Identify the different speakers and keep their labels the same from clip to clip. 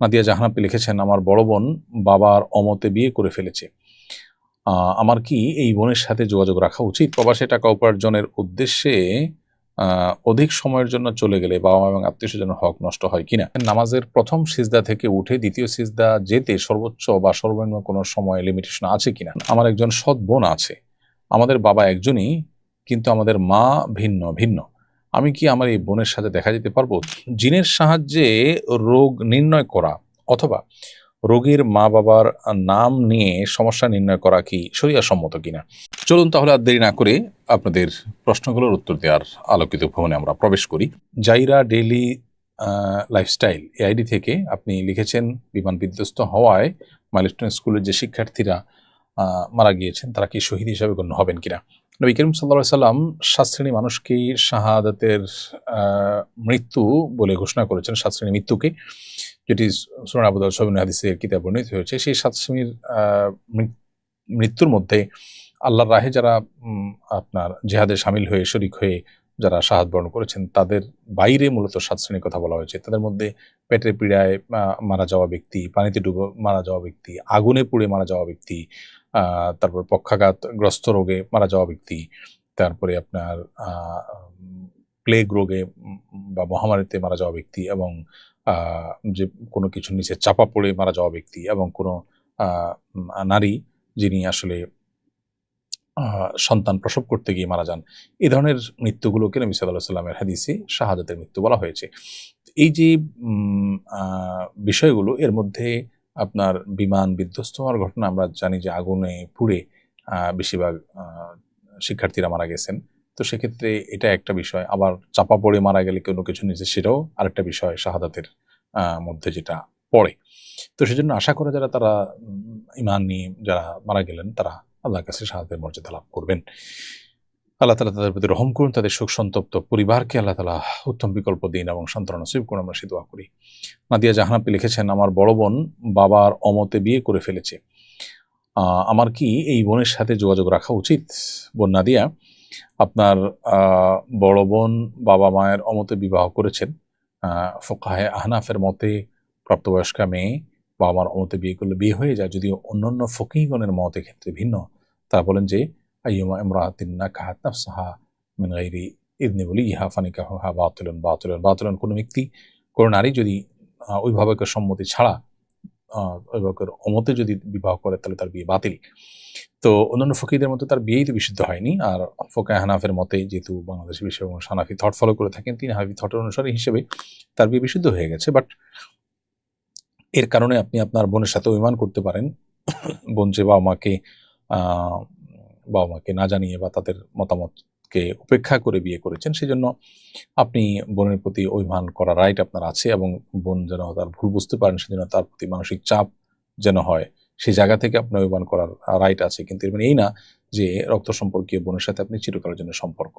Speaker 1: নাদিয়া জাহানাপি লিখেছেন, আমার বড় বোন বাবার অমতে বিয়ে করে ফেলেছে। আমার কি এই বোনের সাথে যোগাযোগ রাখা উচিত? প্রবাসে টাকা উপার্জনের উদ্দেশ্যে অধিক সময়ের জন্য চলে গেলে বাবা মা এবং আত্মীয় স্বজনের হক নষ্ট হয় কিনা? নামাজের প্রথম সিজদা থেকে উঠে দ্বিতীয় সিজদা যেতে সর্বোচ্চ বা সর্বনিম্ন কোনো সময় লিমিটেশন আছে কিনা? আমার একজন সৎ বোন আছে। আমাদের বাবা একজনই, কিন্তু আমাদের মা ভিন্ন ভিন্ন। আমি কি আমার এই বোনের সাথে দেখা যেতে পারব? জিনের সাহায্যে রোগ নির্ণয় করা অথবা রোগীর মা বাবার নাম নিয়ে সমস্যা নির্ণয় করা কি সম্মত কিনা? চলুন তাহলে আর দেরি না করে আপনাদের প্রশ্নগুলোর উত্তর দেওয়ার আলোকিত ভবনে আমরা প্রবেশ করি। জাইরা ডেইলি লাইফস্টাইল এই আইডি থেকে আপনি লিখেছেন, বিমান বিধ্বস্ত হওয়ায় মাইলস্টোন স্কুলের যে শিক্ষার্থীরা মারা গিয়েছেন, তারা কি শহীদ হিসাবে গণ্য হবেন কিনা? নবী করিম সাল্লা সাল্লাম সাত শ্রেণি মানুষকেই শাহাদাতের মৃত্যু বলে ঘোষণা করেছেন, সাত শ্রেণি মৃত্যুকে, যেটি সুরান আবুদাল সবিন হাদিসের কিতাব বর্ণিত হয়েছে। সেই সাত শ্রেণির মৃত্যুর মধ্যে আল্লাহর রাহে যারা আপনার জেহাদে সামিল হয়ে, শরিক হয়ে যারা শাহাদ বরণ করেছেন, তাদের বাইরে মূলত সাত শ্রেণির কথা বলা হয়েছে। তাদের মধ্যে পেটের পীড়ায় মারা যাওয়া ব্যক্তি, পানিতে ডুবে, মারা যাওয়া ব্যক্তি, আগুনে পুড়ে মারা যাওয়া ব্যক্তি তারপর পক্ষাঘাতগ্রস্ত রোগে মারা যাওয়া ব্যক্তি, তারপরে আপনার প্লেগ রোগে বা মহামারীতে মারা যাওয়া ব্যক্তি এবং যে কোনো কিছুর নিচে চাপা পড়ে মারা যাওয়া ব্যক্তি এবং কোনো নারী যিনি আসলে সন্তান প্রসব করতে গিয়ে মারা যান। এই ধরনের মৃত্যুগুলোকে নবী সাল্লাহ সাল্লামের হাদিসে শাহাদাতের মৃত্যু বলা হয়েছে। এই যে বিষয়গুলো এর মধ্যে আপনার বিমান বিধ্বস্ত হওয়ার ঘটনা আমরা জানি যে আগুনে পুড়ে বেশিরভাগ শিক্ষার্থীরা মারা গেছেন। তো সেক্ষেত্রে এটা একটা বিষয়। আবার চাপা পড়ে মারা গেলে কোনো কিছু নিচে, সেটাও আরেকটা বিষয় শাহাদাতের মধ্যে যেটা পড়ে। তো সেজন্য আশা করা যারা তারা ইমান নিয়ে যারা মারা গেলেন, তারা আল্লাহর কাছে শাহাদের মর্যাদা লাভ করবেন। আল্লাহ তালা তাদের প্রতি রহম করুন, তাদের শোক সন্তপ্ত পরিবারকে আল্লাহ তালা উত্তম বিকল্প দিন এবং সান্ত্বনা নসিব করুন, আমরা সে দোয়া করি। নাদিয়া জাহানাপি লিখেছেন, আমার বড় বোন বাবার অমতে বিয়ে করে ফেলেছে। আমার কি এই বোনের সাথে যোগাযোগ রাখা উচিত? বোন নাদিয়া, আপনার বড় বোন বাবা মায়ের অমতে বিবাহ করেছেন। ফোকাহে আহনাফের মতে প্রাপ্তবয়স্কা মেয়ে বাবা মার অমতে বিয়ে করলে বিয়ে হয়ে যায়। যদিও অন্যান্য ফকিগণের মতের ক্ষেত্রে ভিন্ন। তারা বলেন যে আইয়ুমা ইমরাতিন নাকাহাত নাফসাহা মিন গায়রি ইদনি বলি ইহা ফানিকাহুহা বাতিলুন বাতিলুন বাতিলুন কোনো ব্যক্তি, কোনো নারী যদি অভিভাবকের সম্মতি ছাড়া অভিভাবকের অমতে যদি বিবাহ করে, তাহলে তার বিয়ে বাতিল। তো অন্যান্য ফকিরদের মতো তার বিয়েই তো বিশুদ্ধ হয়নি। আর ফোকা হানাফের মতে যেহেতু বাংলাদেশি বিষয় এবং সানাফি থট ফলো করে থাকেন, তিনি হানাফি থটের অনুসারী হিসেবে তার বিয়ে বিশুদ্ধ হয়ে গেছে। বাট এর কারণে আপনি আপনার বোনের সাথে অভিমান করতে পারেন। বোন যে বাবা মাকে বাবা মাকে না জানিয়ে বা তাদের মতামতকে উপেক্ষা করে বিয়ে করেছেন, সেজন্য আপনি বোনের প্রতি অভিমান করার রাইট আপনার আছে এবং বোন যেন তার ভুল বুঝতে পারেন, সেজন্য তার প্রতি মানসিক চাপ যেন হয় সেই জায়গা থেকে আপনার অভিমান করার রাইট আছে। কিন্তু এর মানে এই না যে রক্ত সম্পর্কীয় বোনের সাথে আপনি চিরকালের জন্য সম্পর্ক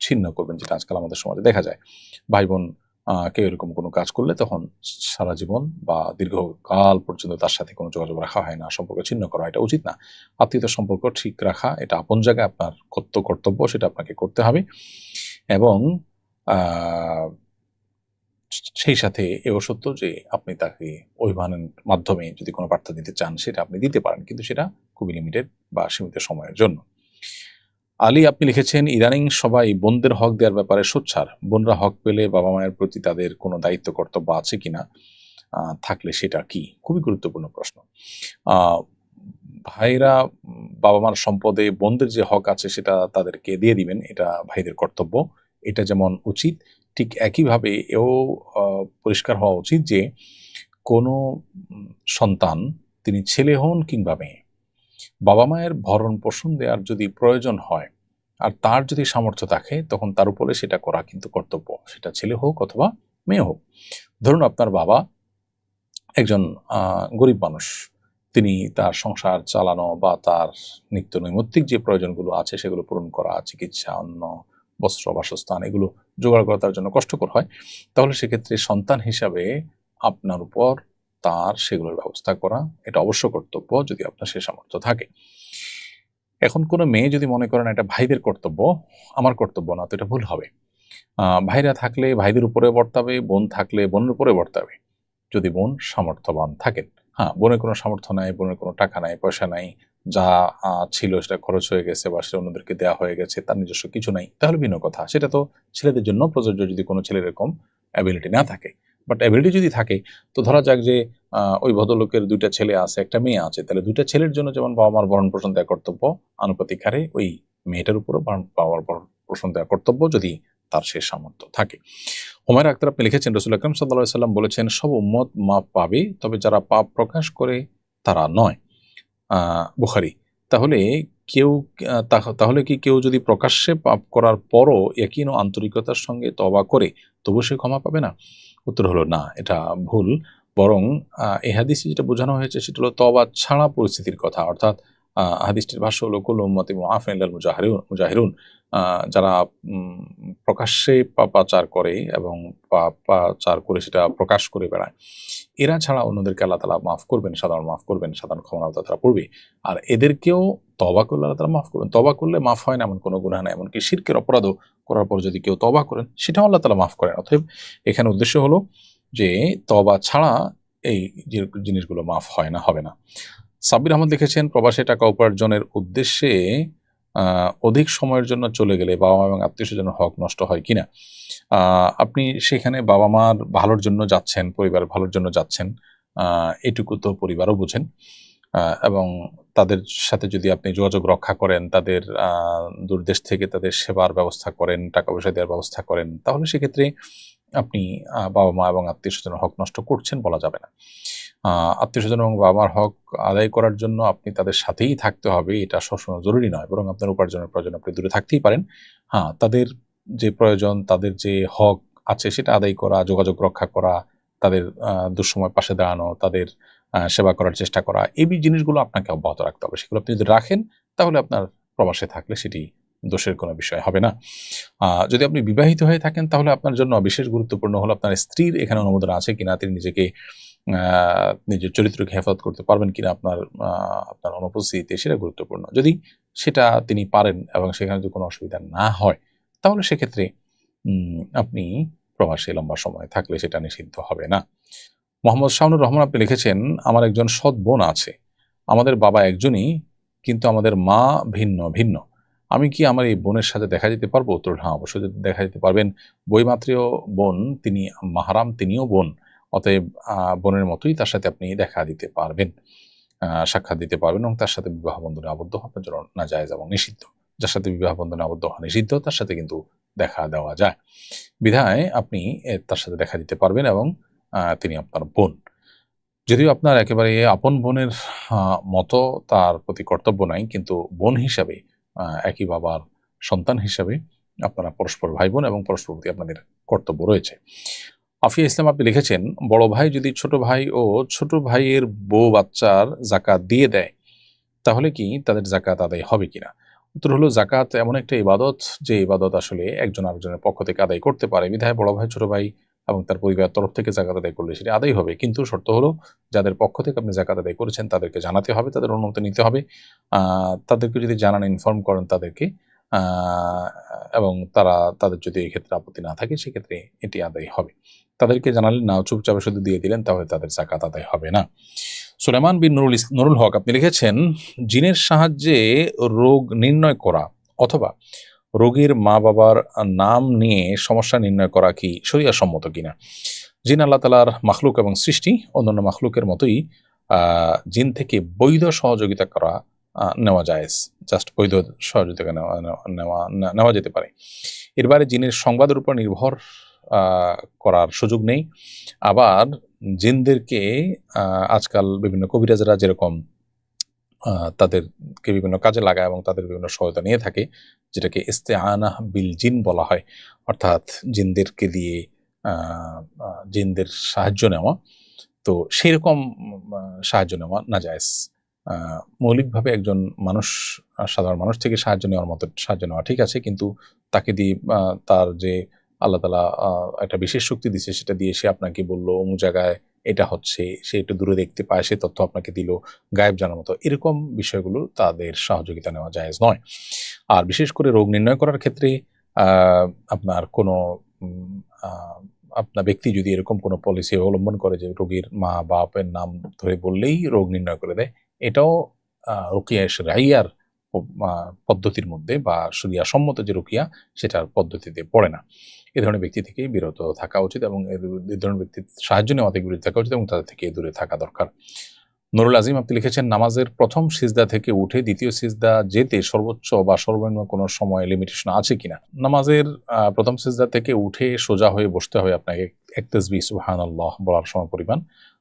Speaker 1: ছিন্ন করবেন, যেটা আজকাল আমাদের সমাজে দেখা যায়। ভাই বোন কেউ এরকম কোনো কাজ করলে তখন সারা জীবন বা দীর্ঘকাল পর্যন্ত তার সাথে কোনো যোগাযোগ রাখা হয় না, সম্পর্ক ছিন্ন করা, এটা উচিত না। আত্মীয়তার সম্পর্ক ঠিক রাখা, এটা আপন জায়গায় আপনার কর্ত, কর্তব্য, সেটা আপনাকে করতে হবে। এবং সেই সাথে এও সত্য যে আপনি তাকে অভিমানের মাধ্যমে যদি কোনো বার্তা দিতে চান, সেটা আপনি দিতে পারেন, কিন্তু সেটা খুবই লিমিটেড বা সীমিত সময়ের জন্য। আলী, আপনি লিখেছেন, ইদানিং সবাই বোনদের হক দেওয়ার ব্যাপারে সোচ্ছার বোনরা হক পেলে বাবা মায়ের প্রতি তাদের কোনো দায়িত্ব, কর্তব্য আছে কিনা? থাকলে সেটা কি? খুবই গুরুত্বপূর্ণ প্রশ্ন। ভাইরা বাবা মার সম্পদে বোনদের যে হক আছে সেটা তাদেরকে দিয়ে দিবেন, এটা ভাইদের কর্তব্য। এটা যেমন উচিত, ঠিক একইভাবে এও পরিষ্কার হওয়া উচিত যে কোনো সন্তান, তিনি ছেলে হন কিংবা মেয়ে বাবা মায়ের ভরণ পোষণ দেওয়ার যদি প্রয়োজন হয়, আর তার যদি সামর্থ্য থাকে, তখন তার উপরে সেটা করা কিন্তু কর্তব্য। সেটা ছেলে হোক অথবা মেয়ে হোক। ধরুন আপনার বাবা একজন গরিব মানুষ। তিনি তার সংসার চালানো বা তার নিত্য নৈমিত্তিক যে প্রয়োজনগুলো আছে, সেগুলো পূরণ করা, চিকিৎসা অন্য বস্ত্র, বাসস্থান, এগুলো জোগাড় করা তার জন্য কষ্টকর হয়। তাহলে সেক্ষেত্রে সন্তান হিসাবে আপনার উপর তার সেগুলোর ব্যবস্থা করা, এটা অবশ্য কর্তব্য যদি আপনার সে সামর্থ্য থাকে। এখন কোনো মেয়ে যদি মনে করেন এটা ভাইদের কর্তব্য, আমার কর্তব্য না, তো এটা ভুল হবে। ভাইরা থাকলে ভাইদের উপরে বর্তাবে, বোন থাকলে বোনের উপরে বর্তাবে। যদি বোন সামর্থ্যবান থাকেন হ্যাঁ বোনের কোনো সামর্থ্য নাই, বোনের কোনো টাকা নাই, পয়সা নাই, যা ছিল সেটা খরচ হয়ে গেছে বা সেটা অন্যদেরকে দেওয়া হয়ে গেছে, তার নিজস্ব কিছু নাই, তাহলে ভিন্ন কথা। সেটা তো ছেলেদের জন্য প্রযোজ্য যদি কোনো ছেলের এরকম অ্যাবিলিটি না থাকে। বাট অ্যাবিলিটি যদি থাকে, তো ধরা যাক যে ওই ভদ্রলোকের দুইটা ছেলে আছে, একটা মেয়ে আছে, তাহলে দুইটা ছেলের জন্য যেমন বাবা মার ভরণ পোষণ দেওয়া কর্তব্য আনুপাতিক হারে ওই মেয়েটার উপরও বাবার ভরণ পোষণ দেওয়া কর্তব্য যদি তার সে সামর্থ্য থাকে। হুমায়ুন আক্তার আপনি লিখেছেন, রসুল আকরম সাল্লাহ সাল্লাম বলেছেন, সব উম্মত মাপ পাবে, তবে যারা পাপ প্রকাশ করে তারা নয়। বুখারি, তাহলে কেউ তাহলে কি কেউ যদি প্রকাশ্যে পাপ করার পরও একই ও আন্তরিকতার সঙ্গে তবা করে তবু সে ক্ষমা পাবে না? উত্তর হলো, না, এটা ভুল। বরং এ হাদিসে যেটা বোঝানো হয়েছে সেটা হলো তবা ছাড়া পরিস্থিতির কথা। অর্থাৎ হাদিসটির ভাষ্য হলো কুল উম্মতি মুজাহিরুন মুজাহিরুন। যারা প্রকাশ্যে পাপাচার করে এবং পাপাচার করে সেটা প্রকাশ করে বেড়ায়, এরা ছাড়া অন্যদেরকে আল্লাহ তালা মাফ করবেন, সাধারণ মাফ করবেন, সাধারণ ক্ষমা তারা পড়বে আর এদেরকেও তবা করলে আল্লাহ তালা মাফ করবেন। তবা করলে মাফ হয় না, এমন কোনো গুণা নাই। এমনকি শিরকের অপরাধও করার পর যদি কেউ তবা করেন, সেটাও আল্লাহ তালা মাফ করেন। অতএব এখানে উদ্দেশ্য হলো যে তবা ছাড়া এই জিনিসগুলো মাফ হয় না, হবে না। সাব্বির আহমদ লিখেছেন, প্রবাসে টাকা উপার্জনের উদ্দেশ্যে অধিক সময়ের জন্য চলে গেলে বাবা মা এবং আত্মীয় স্বজনের হক নষ্ট হয় কিনা? আপনি সেখানে বাবা মার ভালোর জন্য যাচ্ছেন, পরিবার ভালোর জন্য যাচ্ছেন এটুকু তো পরিবারও বুঝেন। এবং তাদের সাথে যদি আপনি যোগাযোগ রক্ষা করেন, তাদের দূরদেশ থেকে তাদের সেবার ব্যবস্থা করেন টাকা পয়সা দেওয়ার ব্যবস্থা করেন, তাহলে সেক্ষেত্রে আপনি বাবা মা এবং আত্মীয় স্বজনের হক নষ্ট করছেন বলা যাবে না। আত্মীয় স্বজন এবং বাবার হক আদায় করার জন্য আপনি তাদের সাথেই থাকতে হবে, এটা সবসময় জরুরি নয়, বরং আপনার উপার্জনের প্রয়োজন, আপনি দূরে থাকতেই পারেন। হ্যাঁ তাদের যে প্রয়োজন, তাদের যে হক আছে সেটা আদায় করা, যোগাযোগ রক্ষা করা, তাদের দুঃসময় পাশে দাঁড়ানো, তাদের সেবা করার চেষ্টা করা, এই জিনিসগুলো আপনাকে অব্যাহত রাখতে হবে। সেগুলো আপনি যদি রাখেন, তাহলে আপনার প্রবাসে থাকলে সেটি দোষের কোনো বিষয় হবে না। যদি আপনি বিবাহিত হয়ে থাকেন, তাহলে আপনার জন্য বিশেষ গুরুত্বপূর্ণ হলো আপনার স্ত্রীর এখানে অনুমোদন আছে কিনা, তিনি নিজেকে নিজের চরিত্রকে হেফাজত করতে পারবেন কিনা আপনার আপনার অনুপস্থিতিতে সেটা গুরুত্বপূর্ণ। যদি সেটা তিনি পারেন এবং সেখানে যদি কোনো অসুবিধা না হয়, তাহলে সেক্ষেত্রে আপনি প্রবাসে লম্বা সময় থাকলে সেটা নিষিদ্ধ হবে না। মোহাম্মদ শাহুনুর রহমান আপনি লিখেছেন, আমার একজন সৎ বোন আছে। আমাদের বাবা একজনই, কিন্তু আমাদের মা ভিন্ন ভিন্ন। আমি কি আমার এই বোনের সাথে দেখা যেতে পারব? উত্তর হ্যাঁ অবশ্যই দেখা যেতে পারবেন। বইমাত্রীয় বোন, তিনি মাহারাম, তিনিও বোন। অতএব বোনের মতোই তার সাথে আপনি দেখা দিতে পারবেন সাক্ষাৎ দিতে পারবেন এবং তার সাথে বিবাহ বন্ধনে আবদ্ধ হওয়ার জন্য না যায় এবং নিষিদ্ধ। যার সাথে বিবাহ বন্ধনে আবদ্ধ হওয়া নিষিদ্ধ, তার সাথে কিন্তু দেখা দেওয়া যায়। বিধায় আপনি তার সাথে দেখা দিতে পারবেন এবং তিনি আপনার বোন। যদিও আপনার একেবারে আপন বোনের মতো তার প্রতি কর্তব্য নাই, কিন্তু বোন হিসাবে একই বাবার সন্তান হিসাবে আপনারা পরস্পর ভাই বোন এবং পরস্পর প্রতি আপনাদের কর্তব্য রয়েছে। আফিয়া ইসলাম আপনি লিখেছেন, বড় ভাই যদি ছোট ভাই ও ছোট ভাইয়ের বউ বাচ্চার জাকাত দিয়ে দেয়, তাহলে কি তাদের জাকাত আদায় হবে কিনা? উত্তর হলো, জাকাত এমন একটা ইবাদত, যে ইবাদত আসলে একজন আরেকজনের পক্ষ থেকে আদায় করতে পারে। বিধায় বড় ভাই, ছোট ভাই এবং তার পরিবারের তরফ থেকে জাকাত আদায় করলে সেটা আদায় হবে। কিন্তু শর্ত হলো, যাদের পক্ষ থেকে আপনি জাকাত আদায় করেছেন, তাদেরকে জানাতে হবে, তাদের অনুমতি নিতে হবে। তাদেরকে যদি জানান ইনফর্ম করেন তাদেরকে এবং তারা, তাদের যদি এক্ষেত্রে আপত্তি না থাকে, সেক্ষেত্রে এটি আদায় হবে। তাদেরকে জানালেন, না, চুপচাপে শুধু দিয়ে দিলেন, তাহলে তাদের জাকাত আদায় হবে না। সুলেমান বিন নুরুল নুরুল হক, আপনি লিখেছেন, জিনের সাহায্যে রোগ নির্ণয় করা অথবা রোগীর মা বাবার নাম নিয়ে সমস্যা নির্ণয় করা কি সম্মত কিনা? জিন আল্লাহ তালার মাখলুক এবং সৃষ্টি, অন্যান্য মাখলুকের মতোই জিন থেকে বৈধ সহযোগিতা করা নেওয়া যায় জাস্ট বৈধ সহযোগিতা নেওয়া, নেওয়া- নেওয়া যেতে পারে। এর বাইরে জিনের সংবাদের উপর নির্ভর করার সুযোগ নেই। আবার জিনদেরকে আজকাল বিভিন্ন কবিরাজরা যেরকম তাদেরকে বিভিন্ন কাজে লাগায় এবং তাদের বিভিন্ন সহায়তা নিয়ে থাকে যেটাকে ইস্তেআনা বিল জিন বলা হয় অর্থাৎ জিনদেরকে দিয়ে জিনদের সাহায্য নেওয়া। তো সেরকম আহ, সাহায্য নেওয়া না যায় মৌলিকভাবে একজন মানুষ সাধারণ মানুষ থেকে সাহায্য নেওয়ার মতো সাহায্য নেওয়া ঠিক আছে কিন্তু তাকে দিয়ে তার যে আল্লাহ তালা একটা বিশেষ শক্তি দিছে, সেটা দিয়ে সে আপনাকে বলল, অমুক জায়গায় এটা হচ্ছে, সে একটু দূরে দেখতে পায়, সে তথ্য আপনাকে দিল, গায়েব জানার মতো। এরকম বিষয়গুলো তাদের সহযোগিতা নেওয়া জায়েজ নয়। আর বিশেষ করে রোগ নির্ণয় করার ক্ষেত্রে আপনার কোনো আপনার ব্যক্তি যদি এরকম কোনো পলিসি অবলম্বন করে যে রোগীর মা বাপের নাম ধরে বললেই রোগ নির্ণয় করে দেয়, এটাও রুকিয়া রাইয়ার পদ্ধতির মধ্যে বা সরিয়া সম্মত যে রুকিয়া সেটার পদ্ধতিতে পড়ে না। এ ধরনের ব্যক্তি থেকে বিরত থাকা উচিত এবং এ ধরনের ব্যক্তির সাহায্য নেওয়া থেকে বিরত থাকা উচিত এবং তাদের থেকে দূরে থাকা দরকার। নুরুল আজিম, আপনি লিখেছেন, নামাজের প্রথম সিজদা থেকে উঠে দ্বিতীয় সিজদা যেতে সর্বোচ্চ বা সর্বনিম্ন কোনো সময় লিমিটেশন আছে কিনা? নামাজের প্রথম সিজদা থেকে উঠে সোজা হয়ে বসতে হবে আপনাকে, এক তসবি সুহান আল্লাহ বলার সময় পরিমাণ।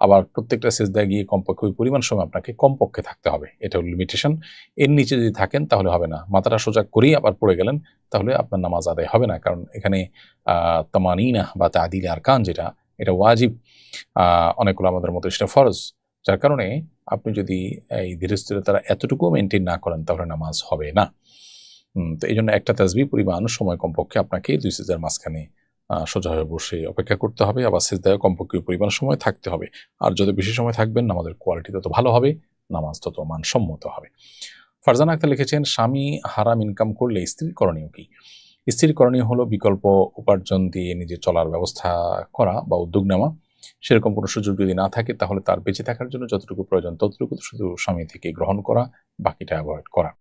Speaker 1: আবার প্রত্যেকটা সিজদা গিয়ে কমপক্ষে ওই পরিমাণ সময় আপনাকে কমপক্ষে থাকতে হবে। এটা লিমিটেশন এর নিচে যদি থাকেন তাহলে হবে না। মাথাটা সোজা করেই আবার পড়ে গেলেন, তাহলে আপনার নামাজ আদায় হবে না। কারণ এখানে তামানিনা বা তাদিল আরকান যেটা, এটা ওয়াজিব। অনেকগুলো আমাদের মতো সেটা ফরজ। যার কারণে আপনি যদি এই ধীরে স্থিরে তারা এতটুকু মেনটেন না করেন তাহলে নামাজ হবে না। তো এই জন্য একটা তাজবি পরিমাণ সময় কমপক্ষে আপনাকে দুই সিজার মাঝখানে সোজা হয়ে বসে অপেক্ষা করতে হবে, আবার সিজদায় কমপক্ষে পরিমাণ সময় থাকতে হবে। আর যত বেশি সময় থাকবেন, নামাজের কোয়ালিটি তত ভালো হবে, নামাজ তত মানসম্মত হবে। ফারজানা আক্তার লিখেছেন, স্বামী হারাম ইনকাম করলে স্ত্রীর করণীয় কি? স্ত্রীর করণীয় হলো বিকল্প উপার্জন দিয়ে নিজে চলার ব্যবস্থা করা বা উদ্যোগ নেওয়া। সেরকম কোনো সুযোগ যদি না থাকে, তাহলে তার বেঁচে থাকার জন্য যতটুকু প্রয়োজন, ততটুকু শুধু স্বামী থেকে গ্রহণ করা, বাকিটা অ্যাভয়েড করা।